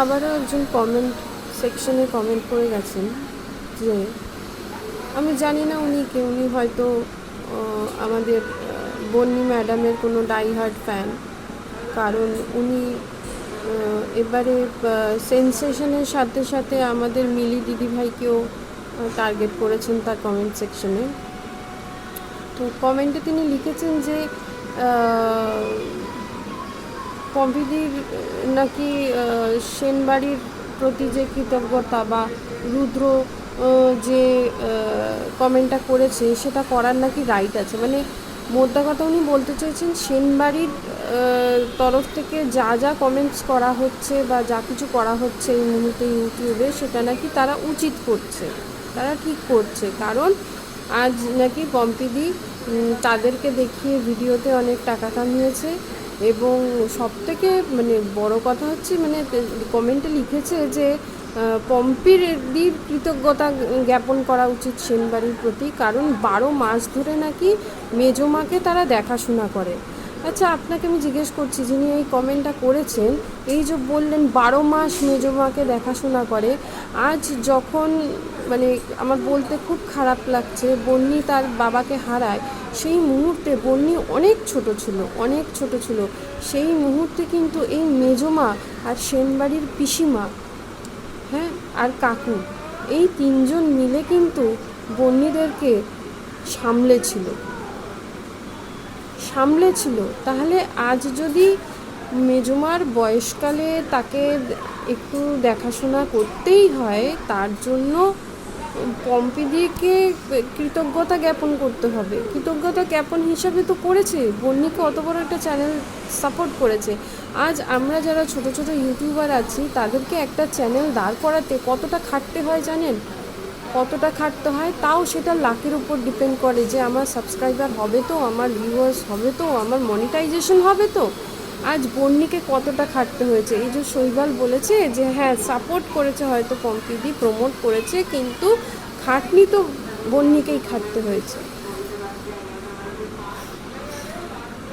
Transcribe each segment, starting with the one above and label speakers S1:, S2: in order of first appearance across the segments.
S1: আবারও একজন কমেন্ট সেকশনে কমেন্ট করে গেছেন যে, আমি জানি না উনি কে, উনি হয়তো আমাদের বন্নি ম্যাডামের কোনো ডাইহার্ড ফ্যান কারণ উনি এবারে সেন্সেশনের সাথে সাথে আমাদের মিলি দিদিভাইকেও টার্গেট করেছেন তার কমেন্ট সেকশনে তো কমেন্টে তিনি লিখেছেন যে পম্পিদির নাকি সেনবাড়ির প্রতি যে কৃতজ্ঞতা বা রুদ্র যে কমেন্টটা করেছে, সেটা করার নাকি রাইট আছে? মানে মোদ্দা কথা উনি বলতে চাইছেন সেনবাড়ির তরফ থেকে যা যা কমেন্টস করা হচ্ছে বা যা কিছু করা হচ্ছে এই মুহূর্তে ইউটিউবে সেটা নাকি তারা উচিত করছে, তারা ঠিক করছে। কারণ আজ নাকি পম্পিদি তাদেরকে দেখিয়ে ভিডিওতে অনেক টাকা কামিয়েছে। এবং সব থেকে মানে বড় কথা হচ্ছে মানে কমেন্টে লিখেছে যে পম্পির দির কৃতজ্ঞতা জ্ঞাপন করা উচিত সেনবাড়ির প্রতি, কারণ বারো মাস ধরে নাকি মেজমাকে তারা দেখাশোনা করে। আচ্ছা আপনাকে আমি জিজ্ঞেস করছি, যিনি এই কমেন্টটা করেছেন, এই যে বললেন বারো মাস মেজমাকে দেখাশোনা করে, আজ যখন মানে আমার বলতে খুব খারাপ লাগছে, বন্নি তার বাবাকে হারায় সেই মুহূর্তে বন্নি অনেক ছোট ছিল, অনেক ছোট ছিল। সেই মুহূর্তে কিন্তু এই মেজমা আর সেনবাড়ির পিসিমা হ্যাঁ আর কাকু, এই তিনজন মিলে কিন্তু বন্যীদেরকে সামলেছিল। সামলেছিল। তাহলে আজ যদি মেজমার বয়সকালে তাকে একটু দেখাশোনা করতেই হয়, তার জন্য পম্পিদিকে কৃতজ্ঞতা জ্ঞাপন করতে হবে? কৃতজ্ঞতা জ্ঞাপন হিসাবে তো করেছে। বন্নিকে অত বড় একটা চ্যানেল সাপোর্ট করেছে। আজ আমরা যারা ছোট ছোট ইউটিউবার আছি, তাদেরকে একটা চ্যানেল দাঁড় করাতে কতটা খাটতে হয় জানেন? কতটা খাটতে হয়? তাও সেটা লাকের উপর ডিপেন্ড করে যে আমার সাবস্ক্রাইবার হবে তো, আমার ভিউয়ার্স হবে তো, আমার মনিটাইজেশন হবে তো। আজ বন্নিকে কতটা খাটতে হয়েছে? এই যে শৈবাল বলেছে যে হ্যাঁ সাপোর্ট করেছে, হয়তো পম্পিদি প্রমোট করেছে, কিন্তু খাটনি তো বন্নিকেই খাটতে হয়েছে।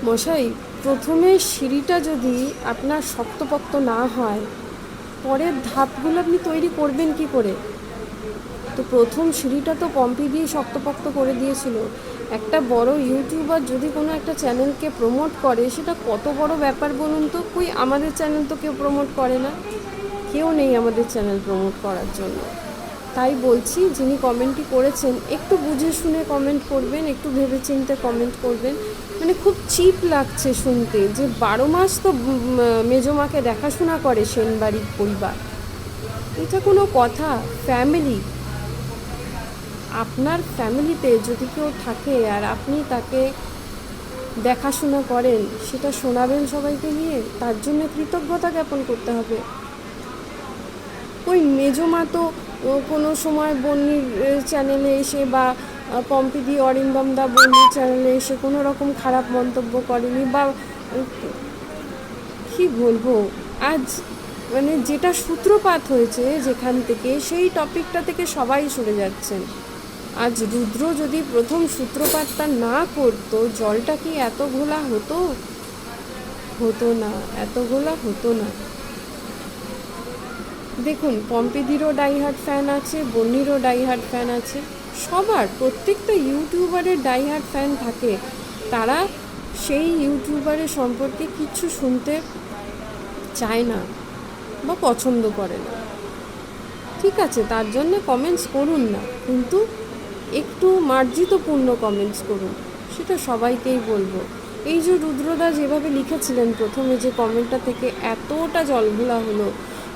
S1: মশাই, প্রথমে সিঁড়িটা যদি আপনার শক্তপোক্ত না হয়, পরের ধাপগুলো আপনি তৈরি করবেন কি করে? তো প্রথম সিঁড়িটা তো পম্পি দিয়ে শক্তপোক্ত করে দিয়েছিল। একটা বড় ইউটিউবার যদি কোনো একটা চ্যানেলকে প্রমোট করে, সেটা কত বড় ব্যাপার বলুন তো? কই আমাদের চ্যানেল তো কেউ প্রমোট করে না। কেউ নেই আমাদের চ্যানেল প্রমোট করার জন্য। তাই বলছি, যিনি কমেন্টটি করেছেন, একটু বুঝে শুনে কমেন্ট করবেন, একটু ভেবে ভেবেচিন্তে কমেন্ট করবেন। মানে খুব চিপ লাগছে শুনতে যে বারো মাস তো মেজমাকে দেখাশোনা করে সেনবাড়ির পরিবার। এটা কোনো কথা ফ্যামিলি আপনার ফ্যামিলিতে যদি কেউ থাকে আর আপনি তাকে দেখাশোনা করেন, সেটা শোনাবেন সবাইকে নিয়ে, তার জন্য কৃতজ্ঞতা জ্ঞাপন করতে হবে। ওই মেজমা তো কোনো সময় বন্যির চ্যানেলে এসে বা পম্পিদি অরিন্দম দা বন্যির চ্যানেলে এসে কোনো রকম খারাপ মন্তব্য করেনি বা কি বলব? আজ মানে যেটা সূত্রপাত হয়েছে যেখান থেকে, সেই টপিকটা থেকে সবাই সরে যাচ্ছেন। আজ রুদ্র যদি প্রথম সূত্রপাতটা না করতো, জলটা কি এত ঘোলা হতো? হতো না, এত ঘোলা হতো না। দেখুন, পম্পিদিরও ডাইহার্ট ফ্যান আছে, বন্নিরও ডাইহার্ট ফ্যান আছে। সবার, প্রত্যেকটা ইউটিউবারের ডাইহার্ট ফ্যান থাকে। তারা সেই ইউটিউবারের সম্পর্কে কিছু শুনতে চায় না বা পছন্দ করে না। ঠিক আছে, তার জন্য কমেন্টস করুন না। কিন্তু মার্জিতপূর্ণ কমেন্টস করুন, সেটা সবাইকেই বলব। এই যে রুদ্রদা যেভাবে লিখেছিলেন প্রথমে যে কমেন্টটা থেকে এতটা জলঘোলা হলো,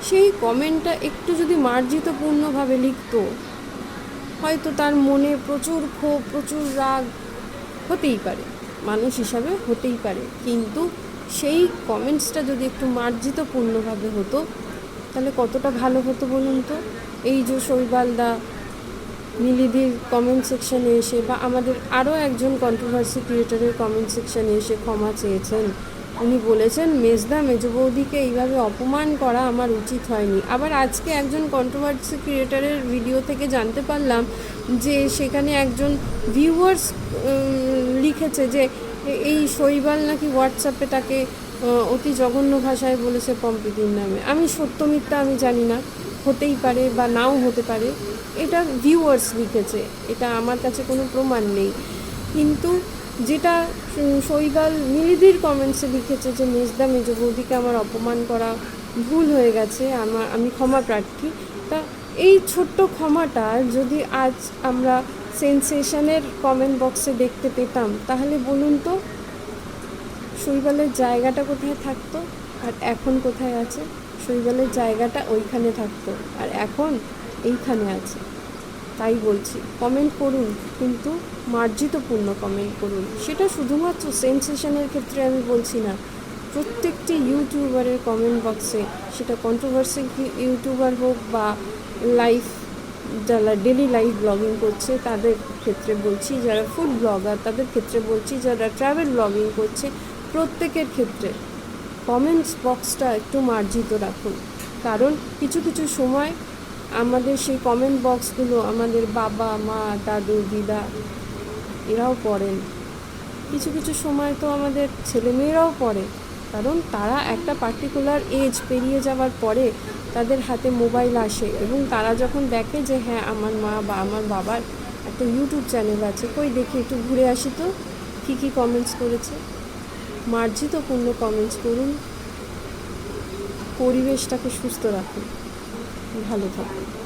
S1: সেই কমেন্টটা একটু যদি মার্জিতপূর্ণভাবে লিখতো, হয়তো তার মনে প্রচুর ক্ষোভ, প্রচুর রাগ হতেই পারে, মানুষ হিসাবে হতেই পারে। কিন্তু সেই কমেন্টসটা যদি একটু মার্জিতপূর্ণভাবে হতো, তাহলে কতটা ভালো হতো বলুন তো? এই যে শৈবালদা মিলিদির কমেন্ট সেকশানে এসে বা আমাদের আরও একজন কন্ট্রোভার্সি ক্রিয়েটারের কমেন্ট সেকশানে এসে ক্ষমা চেয়েছেন। উনি বলেছেন, মেজদা, মেজ বৌদিকে এইভাবে অপমান করা আমার উচিত হয়নি। আবার আজকে একজন কন্ট্রোভার্সি ক্রিয়েটারের ভিডিও থেকে জানতে পারলাম যে সেখানে একজন ভিউয়ার্স লিখেছে যে এই শৈবাল নাকি হোয়াটসঅ্যাপে তাকে অতি জঘন্য ভাষায় বলেছে পম্পিদির নামে। আমি সত্য মিথ্যা আমি জানি না। হতেই পারে বা নাও হতে পারে, এটা ভিউয়ার্স লিখেছে, এটা আমার কাছে কোনো প্রমাণ নেই। কিন্তু যেটা শৈবাল মিলিদির কমেন্টসে লিখেছে যে, মেজদা মেজ বৌদিকে আমার অপমান করা ভুল হয়ে গেছে আমার আমি ক্ষমা প্রার্থী। তা এই ছোট্ট ক্ষমাটা যদি আজ আমরা সেন্সেশনের কমেন্ট বক্সে দেখতে পেতাম, তাহলে বলুন তো শৈবালের জায়গাটা কোথায় থাকতো আর এখন কোথায় আছে? শৈবালের জায়গাটা ওইখানে থাকতো। আর এখন এইখানে আছে। তাই বলছি কমেন্ট করুন, কিন্তু মার্জিতপূর্ণ কমেন্ট করুন। সেটা শুধুমাত্র সেন্সেশনের ক্ষেত্রে আমি বলছি না, প্রত্যেকটি ইউটিউবারের কমেন্ট বক্সে সেটা কন্ট্রোভার্সি ইউটিউবার হোক বা লাইফ যারা ডেলি লাইফ ব্লগিং করছে, তাদের ক্ষেত্রে বলছি, যারা ফুড ব্লগার তাদের ক্ষেত্রে বলছি, যারা ট্রাভেল ব্লগিং করছে, প্রত্যেকের ক্ষেত্রে। কমেন্টস বক্সটা একটু মার্জিত রাখুন। কারণ কিছু কিছু সময় আমাদের সেই কমেন্ট বক্সগুলো আমাদের বাবা, মা, দাদু, দিদা এরাও পড়েন। কিছু কিছু সময় তো আমাদের ছেলেমেয়েরাও পড়ে। কারণ তারা একটা পার্টিকুলার এজ পেরিয়ে যাওয়ার পরে তাদের হাতে মোবাইল আসে এবং তারা যখন দেখে যে হ্যাঁ আমার মা বা আমার বাবার একটা ইউটিউব চ্যানেল আছে, কই দেখি একটু ঘুরে আসি তো, কী কী কমেন্টস করেছে। মার্জিতপূর্ণ কমেন্টস করুন পরিবেশটাকে সুস্থ রাখুন। ভালো থাকুন।